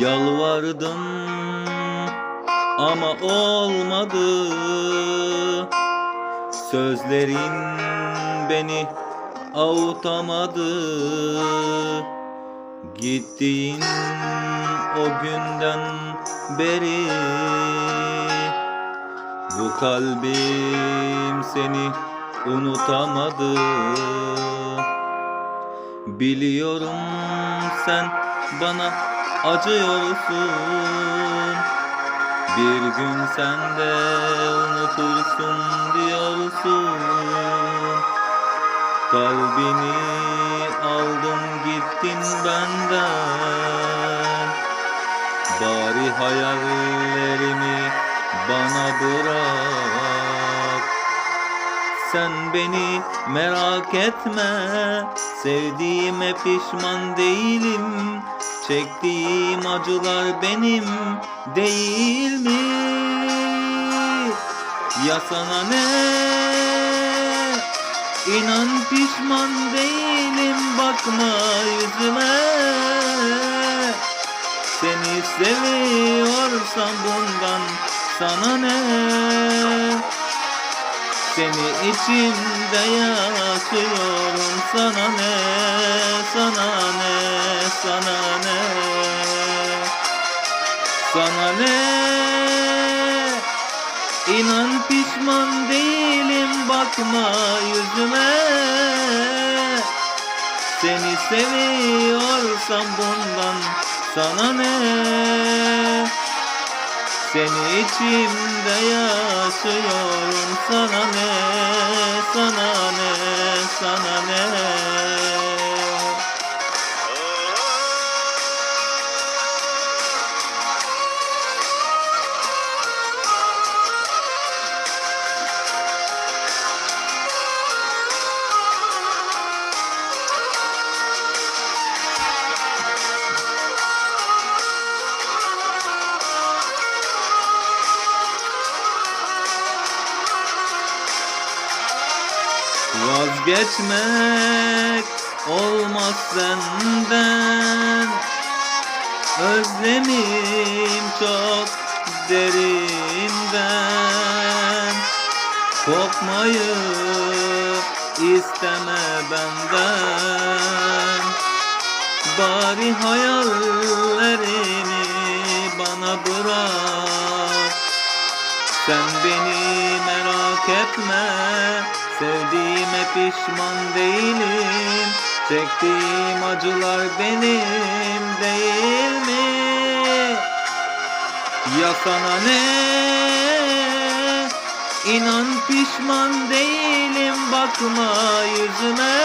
Yalvardım ama olmadı. Sözlerin beni avutamadı. Gittiğin o günden beri Bu kalbim seni unutamadı. Biliyorum sen bana acıyorsun. Bir gün sen de unutursun diyorsun. Kalbini aldın gittin benden. Bari hayallerimi bana bırak. Sen beni merak etme. Sevdiğime pişman değilim Çektiğim acılar benim değil mi? Ya sana ne? İnan pişman değilim bakma yüzüme Seni seviyorsam bundan sana ne? Seni içimde yaşıyorum sana ne? Sana ne? İnan pişman değilim bakma yüzüme. Seni seviyorsam bundan sana ne? Seni içimde yaşıyorum sana ne? Sana ne? Sana ne Vazgeçmek olmaz senden. Özlemim çok derinden. Kopmayı isteme benden. Bari hayallerimi bana bırak. Sen beni merak etme Sevdiğime pişman değilim Çektiğim acılar benim değil mi? Ya sana ne? İnan pişman değilim bakma yüzüme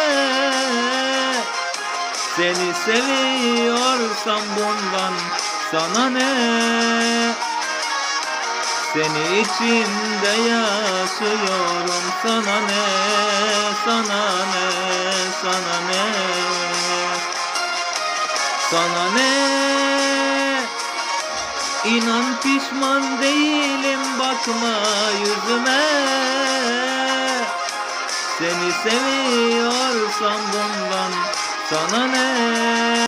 Seni seviyorsam bundan sana ne? Seni içimde yaşıyorum. Sana ne sana ne sana ne? Sana ne? İnan pişman değilim bakma yüzüme. Seni seviyorsam bundan sana ne